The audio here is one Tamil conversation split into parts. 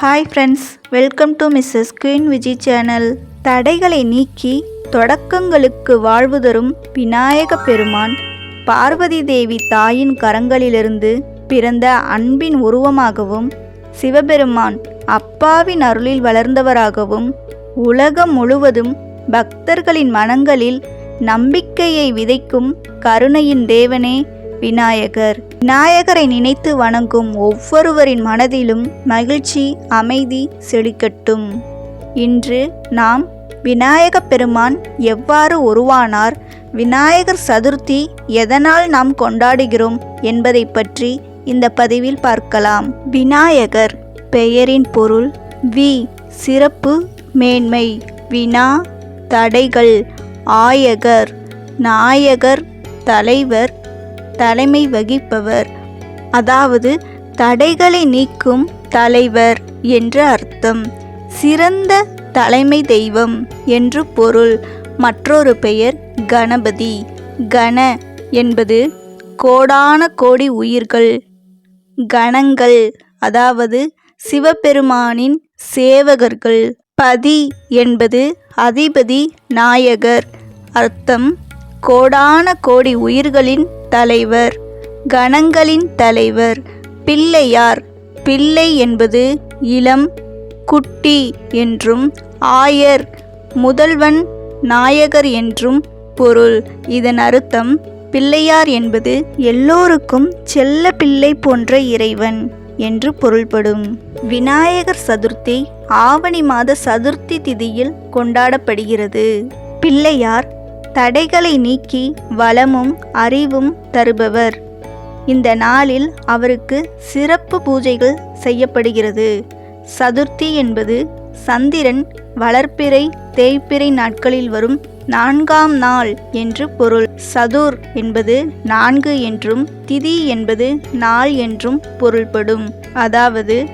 Hi friends welcome to Mrs Queen Viji channel தடைகளை நீக்கி தொடக்கங்களுக்கு வாழ்வு தரும் விநாயக பெருமான் பார்வதி தேவி தாயின் கரங்களிலிருந்து பிறந்த அன்பின் உருவமாகவும் சிவபெருமான் அப்பாவின் அருளில் வளர்ந்தவராகவும் உலகம் முழுவதும் பக்தர்களின் மனங்களில் நம்பிக்கையை விதைக்கும் கருணையின் தேவனே விநாயகர். விநாயகரை நினைத்து வணங்கும் ஒவ்வொருவரின் மனதிலும் மகிழ்ச்சி அமைதி செழிக்கட்டும். இன்று நாம் விநாயக பெருமான் எவ்வாறு உருவானார் விநாயகர் சதுர்த்தி எதனால் நாம் கொண்டாடுகிறோம் என்பதை பற்றி இந்த பதிவில் பார்க்கலாம். விநாயகர் பெயரின் பொருள் வி சிறப்பு மேன்மை. வினா தடைகள். ஆயகர் நாயகர் தலைவர். தலைமை வகிப்பவர். அதாவது தடைகளை நீக்கும் தலைவர் என்று அர்த்தம். சிறந்த தலைமை தெய்வம் என்று பொருள். மற்றொரு பெயர் கணபதி. கண என்பது கோடான கோடி உயிர்கள். கணங்கள் அதாவது சிவபெருமானின் சேவகர்கள். பதி என்பது அதிபதி நாயகர். அர்த்தம் கோடான கோடி உயிர்களின் தலைவர் கணங்களின் தலைவர் பிள்ளையார். பிள்ளை என்பது இளம் குட்டி என்றும் ஆயர். முதல்வன் நாயகர் என்றும் பொருள். இதன் அர்த்தம் பிள்ளையார் என்பது எல்லோருக்கும் செல்ல பிள்ளை போன்ற இறைவன் என்று பொருள்படும். விநாயகர் சதுர்த்தி ஆவணி மாத சதுர்த்தி திதியில் கொண்டாடப்படுகிறது. பிள்ளையார் தடைகளை நீக்கி வளமும் அறிவும் தருபவர். இந்த நாளில் அவருக்கு சிறப்பு பூஜைகள் செய்யப்படுகிறது. சதுர்த்தி என்பது சந்திரன் வளர்ப்பிறை தேய்ப்பிறை நாட்களில் வரும் நான்காம் நாள் என்று பொருள். சதுர் என்பது நான்கு என்றும் திதி என்பது நாள் என்றும் பொருள்படும். அதாவது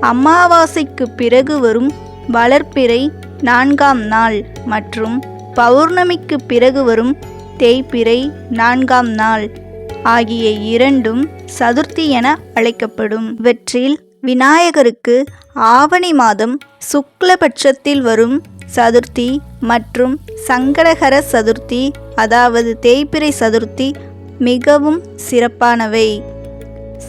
அமாவாசைக்கு பிறகு வரும் வளர்ப்பிறை நான்காம் நாள் மற்றும் பௌர்ணமிக்கு பிறகு வரும் தேய்பிறை நான்காம் நாள் ஆகிய இரண்டும் சதுர்த்தி என அழைக்கப்படும். இவற்றில் விநாயகருக்கு ஆவணி மாதம் சுக்லபட்சத்தில் வரும் சதுர்த்தி மற்றும் சங்கடகர சதுர்த்தி அதாவது தேய்பிறை சதுர்த்தி மிகவும் சிறப்பானவை.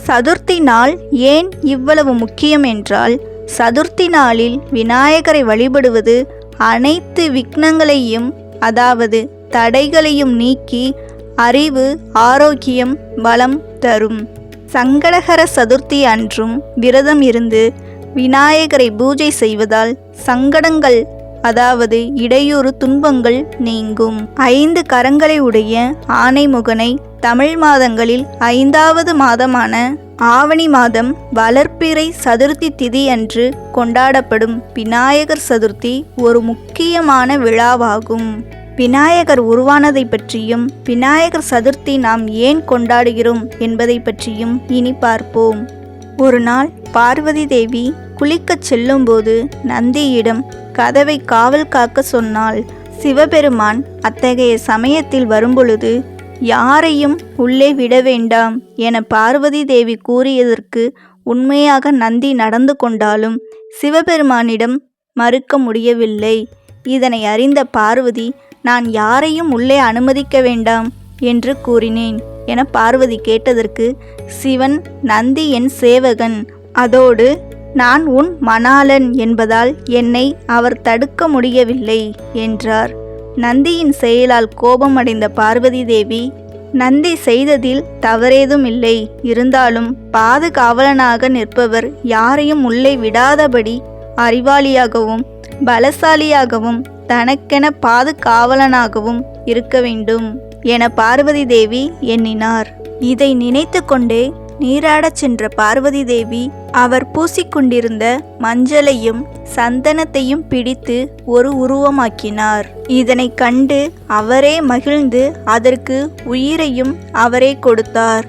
சதுர்த்தி நாள் ஏன் இவ்வளவு முக்கியம் என்றால் சதுர்த்தி நாளில் விநாயகரை வழிபடுவது அனைத்து விக்னங்களையும் அதாவது தடைகளையும் நீக்கி அறிவு ஆரோக்கியம் பலம் தரும். சங்கடகர சதுர்த்தி அன்றும் விரதம் இருந்து விநாயகரை பூஜை செய்வதால் சங்கடங்கள் அதாவது இடையூறு துன்பங்கள் நீங்கும். ஐந்து கரங்களை உடைய ஆனைமுகனை தமிழ் மாதங்களில் ஐந்தாவது மாதமான ஆவணி மாதம் வளர்ப்பிறை சதுர்த்தி திதி அன்று கொண்டாடப்படும் விநாயகர் சதுர்த்தி ஒரு முக்கியமான விழாவாகும். விநாயகர் உருவானதை பற்றியும் விநாயகர் சதுர்த்தி நாம் ஏன் கொண்டாடுகிறோம் என்பதை பற்றியும் இனி பார்ப்போம். ஒரு நாள் பார்வதி தேவி குளிக்கச் செல்லும்போது நந்தியிடம் கதவை காவல் காக்க சொன்னாள் சிவபெருமான் அத்தகைய சமயத்தில் வரும்பொழுது யாரையும் உள்ளே விட வேண்டாம் என பார்வதி தேவி கூறியதற்கு உண்மையாக நந்தி நடந்து கொண்டாலும் சிவபெருமானிடம் மறுக்க முடியவில்லை. இதனை அறிந்த பார்வதி நான் யாரையும் உள்ளே அனுமதிக்க வேண்டாம் என்று கூறினேன் என பார்வதி கேட்டதற்கு சிவன் நந்தி என் சேவகன் அதோடு நான் உன் மணாளன் என்பதால் என்னை அவர் தடுக்க முடியவில்லை என்றார். நந்தியின் செயலால் கோபமடைந்த பார்வதி தேவி நந்தி செய்ததில் தவறேதும் இல்லை இருந்தாலும் பாதுகாவலனாக நிற்பவர் யாரையும் உள்ளே விடாதபடி அறிவாளியாகவும் பலசாலியாகவும் தனக்கென பாதுகாவலனாகவும் இருக்க வேண்டும் என பார்வதி தேவி எண்ணினார். இதை நினைத்து கொண்டே நீராடச் சென்ற பார்வதி தேவி அவர் பூசிக்கொண்டிருந்த மஞ்சளையும் சந்தனத்தையும் பிடித்து ஒரு உருவமாக்கினார். இதனை கண்டு அவரே மகிழ்ந்து அதற்கு உயிரையும் அவரே கொடுத்தார்.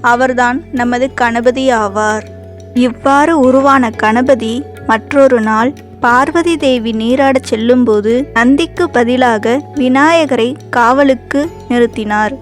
அவர்தான் நமது கணபதி ஆவார். இவ்வாறு உருவான கணபதி மற்றொரு நாள் பார்வதி தேவி நீராடச் செல்லும்போது நந்திக்கு பதிலாக விநாயகரை காவலுக்கு நிறுத்தினார்.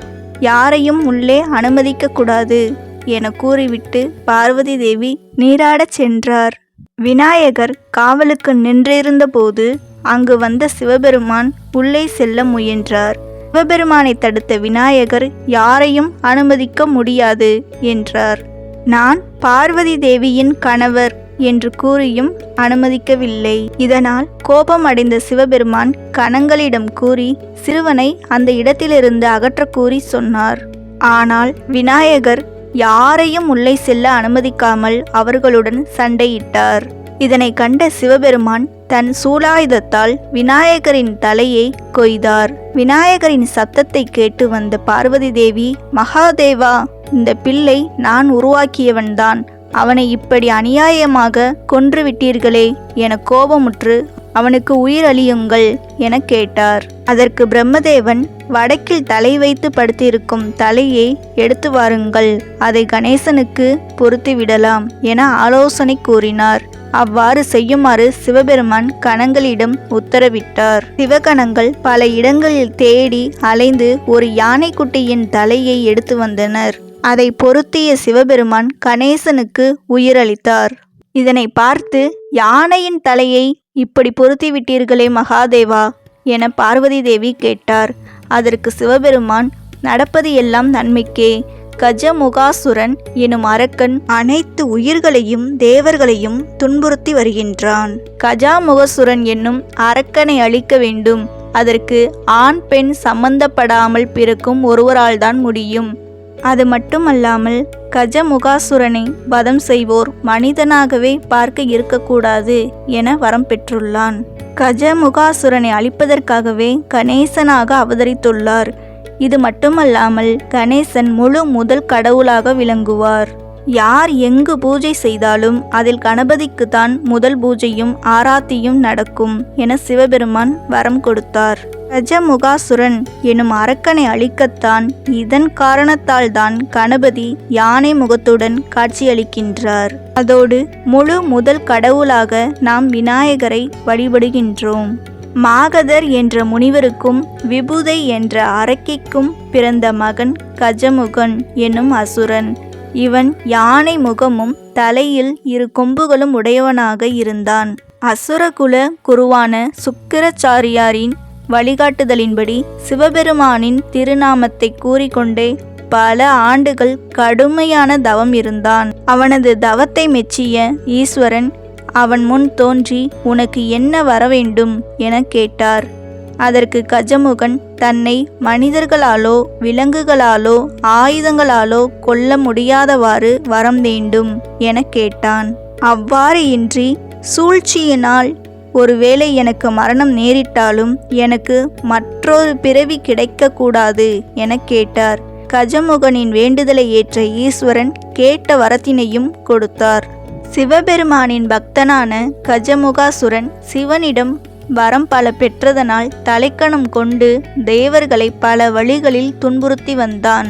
யாரையும் உள்ளே அனுமதிக்க கூடாது. என கூறிவிட்டு பார்வதி தேவி நீராடச் சென்றார். விநாயகர் காவலுக்கு நின்றிருந்தபோது அங்கு வந்த சிவபெருமான் உள்ளே செல்ல முயன்றார். சிவபெருமானை தடுத்த விநாயகர் யாரையும் அனுமதிக்க முடியாது என்றார். நான் பார்வதி தேவியின் கணவர் என்று கூறியும் அனுமதிக்கவில்லை. இதனால் கோபம் அடைந்த சிவபெருமான் கணங்களிடம் கூறி சிறுவனை அந்த இடத்திலிருந்து அகற்றக் கூறி சொன்னார். ஆனால் விநாயகர் யாரையும் உள்ளே செல்ல அனுமதிக்காமல் அவர்களுடன் சண்டையிட்டார். இதனை கண்ட சிவபெருமான் தன் சூலாயுதத்தால் விநாயகரின் தலையை கொய்தார். விநாயகரின் சத்தத்தை கேட்டு வந்த பார்வதி தேவி மகாதேவா இந்த பிள்ளை நான் உருவாக்கியவன்தான். அவனை இப்படி அநியாயமாக கொன்றுவிட்டீர்களே என கோபமுற்று அவனுக்கு உயிர் அழியுங்கள் என கேட்டார். அதற்கு பிரம்மதேவன் வடக்கில் தலை வைத்து படுத்திருக்கும் தலையை எடுத்து வாருங்கள். அதை கணேசனுக்கு பொருத்தி விடலாம் என ஆலோசனை கூறினார். அவ்வாறு செய்யுமாறு சிவபெருமான் கணங்களிடம் உத்தரவிட்டார். சிவகணங்கள் பல இடங்களில் தேடி அலைந்து ஒரு யானைக்குட்டியின் தலையை எடுத்து வந்தனர். அதை பொருத்திய சிவபெருமான் கணேசனுக்கு உயிரளித்தார். இதனை பார்த்து யானையின் தலையை இப்படி பொருத்தி விட்டீர்களே மகாதேவா என பார்வதி தேவி கேட்டார். அதற்கு சிவபெருமான் நடப்பது எல்லாம் நன்மைக்கே. கஜமுகாசுரன் எனும் அரக்கன் அனைத்து உயிர்களையும் தேவர்களையும் துன்புறுத்தி வருகின்றான். கஜாமுகசுரன் என்னும் அரக்கனை அழிக்க வேண்டும். அதற்கு ஆண் பெண் சம்பந்தப்படாமல் பிறக்கும் ஒருவரால்தான் முடியும். அது மட்டுமல்லாமல் கஜமுகாசுரனை வதம் செய்வோர் மனிதனாகவே பார்க்க இருக்கக்கூடாது என வரம் பெற்றுள்ளான். கஜமுகாசுரனை அழிப்பதற்காகவே கணேசனாக அவதரித்துள்ளார். இது மட்டுமல்லாமல் கணேசன் முழு முதல் கடவுளாக விளங்குவார். யார் எங்கு பூஜை செய்தாலும் அதில் கணபதிக்கு தான் முதல் பூஜையும் ஆராத்தியும் நடக்கும் என சிவபெருமான் வரம் கொடுத்தார். கஜமுகாசுரன் எனும் அரக்கனை அழிக்கத்தான் இதன் காரணத்தால் தான் கணபதி யானை முகத்துடன் காட்சியளிக்கின்றார். அதோடு முழு முதல் கடவுளாக நாம் விநாயகரை வழிபடுகின்றோம். மாகதர் என்ற முனிவருக்கும் விபுதை என்ற அரக்கிக்கும் பிறந்த மகன் கஜமுகன் என்னும் அசுரன். இவன் யானை முகமும் தலையில் இரு கொம்புகளும் உடையவனாக இருந்தான். அசுரகுல குருவான சுக்கிரச்சாரியாரின் வழிகாட்டுதலின்படி சிவபெருமானின் திருநாமத்தை கூறிக்கொண்டே பல ஆண்டுகள் கடுமையான தவம் இருந்தான். அவனது தவத்தை மெச்சிய ஈஸ்வரன் அவன் முன் தோன்றி உனக்கு என்ன வர வேண்டும் என கேட்டார். அதற்கு கஜமுகன் தன்னை மனிதர்களாலோ விலங்குகளாலோ ஆயுதங்களாலோ கொல்ல முடியாதவாறு வரம் வேண்டும் என கேட்டான். அவ்வாறு இன்றி சூழ்ச்சியினால் ஒருவேளை எனக்கு மரணம் நேரிட்டாலும் எனக்கு மற்றொரு பிறவி கிடைக்கக்கூடாது என கேட்டார். கஜமுகனின் வேண்டுதலை ஏற்ற ஈஸ்வரன் கேட்ட வரத்தினையும் கொடுத்தார். சிவபெருமானின் பக்தனான கஜமுகாசுரன் சிவனிடம் வரம் பல பெற்றதனால் தலைக்கணம் கொண்டு தேவர்களை பல வழிகளில் துன்புறுத்தி வந்தான்.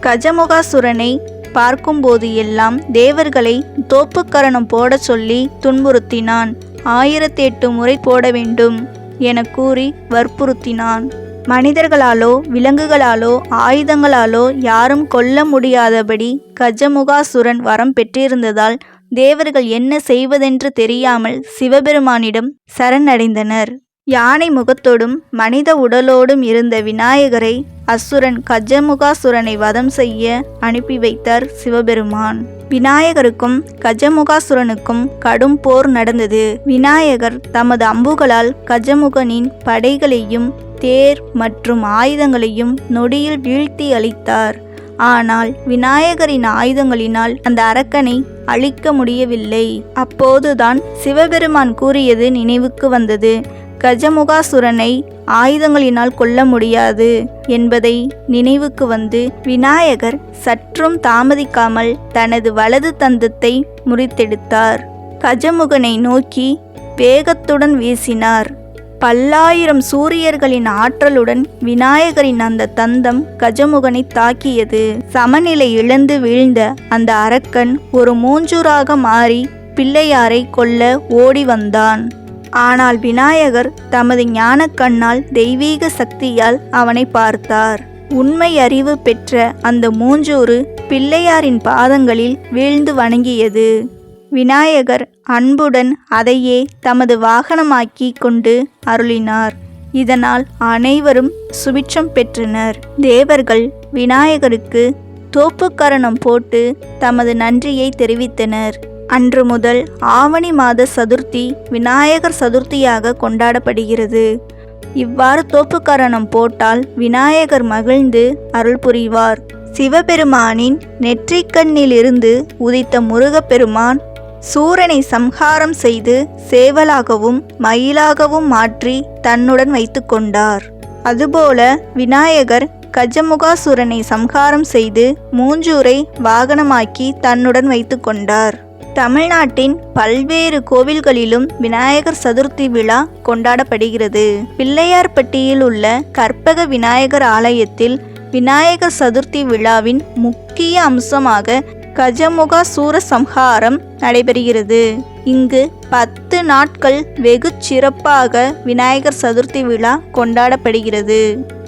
கஜமுகாசுரனை பார்க்கும்போது எல்லாம் தேவர்களை தோப்புக்கரணம் போடச் சொல்லி துன்புறுத்தினான். ஆயிரத்தி எட்டு முறை போட வேண்டும் என கூறி வற்புறுத்தினான். மனிதர்களாலோ விலங்குகளாலோ ஆயுதங்களாலோ யாரும் கொல்ல முடியாதபடி கஜமுகாசுரன் வரம் பெற்றிருந்ததால் தேவர்கள் என்ன செய்வதென்று தெரியாமல் சிவபெருமானிடம் சரணடைந்தனர். யானை முகத்தோடும் மனித உடலோடும் இருந்த விநாயகரை அசுரன் கஜமுகாசுரனை வதம் செய்ய அனுப்பி வைத்தார் சிவபெருமான். விநாயகருக்கும் கஜமுகாசுரனுக்கும் கடும் போர் நடந்தது. விநாயகர் தமது அம்புகளால் கஜமுகனின் படைகளையும் தேர் மற்றும் ஆயுதங்களையும் நொடியில் வீழ்த்தி அளித்தார் ஆனால் விநாயகரின் ஆயுதங்களினால் அந்த அரக்கனை அழிக்க முடியவில்லை. அப்போதுதான் சிவபெருமான் கூறியது நினைவுக்கு வந்தது. கஜமுகாசுரனை ஆயுதங்களினால் கொல்ல முடியாது என்பதை நினைவுக்கு வந்து விநாயகர் சற்றும் தாமதிக்காமல் தனது வலது தந்தத்தை முறித்தெடுத்தார். கஜமுகனை நோக்கி வேகத்துடன் வீசினார். பல்லாயிரம் சூரியர்களின் ஆற்றலுடன் விநாயகரின் அந்த தந்தம் கஜமுகனை தாக்கியது. சமநிலை இழந்து வீழ்ந்த அந்த அரக்கன் ஒரு மூஞ்சூராக மாறி பிள்ளையாரை கொல்ல ஓடி வந்தான். ஆனால் விநாயகர் தமது ஞானக்கண்ணால் தெய்வீக சக்தியால் அவனை பார்த்தார். உண்மை அறிவு பெற்ற அந்த மூஞ்சூறு பிள்ளையாரின் பாதங்களில் வீழ்ந்து வணங்கியது. விநாயகர் அன்புடன் அதையே தமது வாகனமாக்கி கொண்டு அருளினார். இதனால் அனைவரும் சுபிட்சம் பெற்றனர். தேவர்கள் விநாயகருக்கு தோப்புக்கரணம் போட்டு தமது நன்றியை தெரிவித்தனர். அன்று முதல் ஆவணி மாத சதுர்த்தி விநாயகர் சதுர்த்தியாக கொண்டாடப்படுகிறது. இவ்வாறு தோப்புக்கரணம் போட்டால் விநாயகர் மகிழ்ந்து அருள் புரிவார். சிவபெருமானின் நெற்றிக்கண்ணிலிருந்து உதித்த முருகப்பெருமான் சூரனை சம்ஹாரம் செய்து சேவலாகவும் மயிலாகவும் மாற்றி தன்னுடன் வைத்து கொண்டார். அதுபோல விநாயகர் கஜமுகாசுரனை சம்ஹாரம் செய்து மூஞ்சூரை வாகனமாக்கி தன்னுடன் வைத்து கொண்டார். தமிழ்நாட்டின் பல்வேறு கோவில்களிலும் விநாயகர் சதுர்த்தி விழா கொண்டாடப்படுகிறது. பிள்ளையார்பட்டியில் உள்ள கற்பக விநாயகர் ஆலயத்தில் விநாயகர் சதுர்த்தி விழாவின் முக்கிய அம்சமாக கஜமுகா சூரசம்ஹாரம் நடைபெறுகிறது. இங்கு பத்து நாட்கள் வெகு சிறப்பாக விநாயகர் சதுர்த்தி விழா கொண்டாடப்படுகிறது.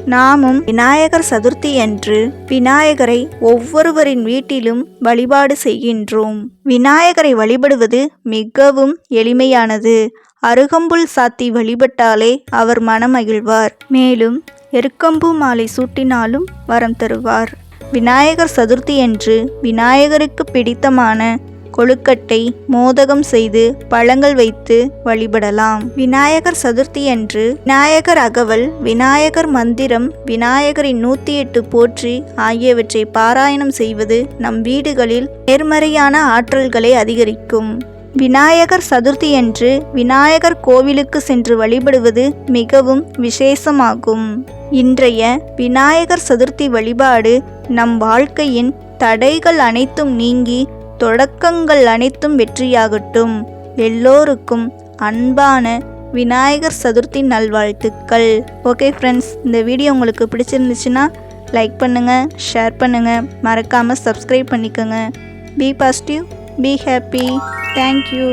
நாமும் விநாயகர் சதுர்த்தி என்று விநாயகரை ஒவ்வொருவரின் வீட்டிலும் வழிபாடு செய்கின்றோம். விநாயகரை வழிபடுவது மிகவும் எளிமையானது. அருகம்புல் சாத்தி வழிபட்டாலே அவர் மனமகிழ்வார். மேலும் எருக்கம்பு மாலை சூட்டினாலும் வரம் தருவார். விநாயகர் சதுர்த்தி என்று விநாயகருக்கு பிடித்தமான கொழுக்கட்டை மோதகம் செய்து பழங்கள் வைத்து வழிபடலாம். விநாயகர் சதுர்த்தி அன்று விநாயகர் அகவல் விநாயகர் மந்திரம் விநாயகரின் நூற்றி எட்டு போற்றி ஆகியவற்றை பாராயணம் செய்வது நம் வீடுகளில் நேர்மறையான ஆற்றல்களை அதிகரிக்கும். விநாயகர் சதுர்த்தியன்று விநாயகர் கோவிலுக்கு சென்று வழிபடுவது மிகவும் விசேஷமாகும். இன்றைய விநாயகர் சதுர்த்தி வழிபாடு நம் வாழ்க்கையின் தடைகள் அனைத்தும் நீங்கி தொடக்கங்கள் அனைத்தும் வெற்றியாகட்டும். எல்லோருக்கும் அன்பான விநாயகர் சதுர்த்தி நல்வாழ்த்துக்கள். ஓகே ஃப்ரெண்ட்ஸ் இந்த வீடியோ உங்களுக்கு பிடிச்சிருந்துச்சுன்னா லைக் பண்ணுங்கள் ஷேர் பண்ணுங்கள் மறக்காமல் சப்ஸ்கிரைப் பண்ணிக்கோங்க. Be positive be happy thank you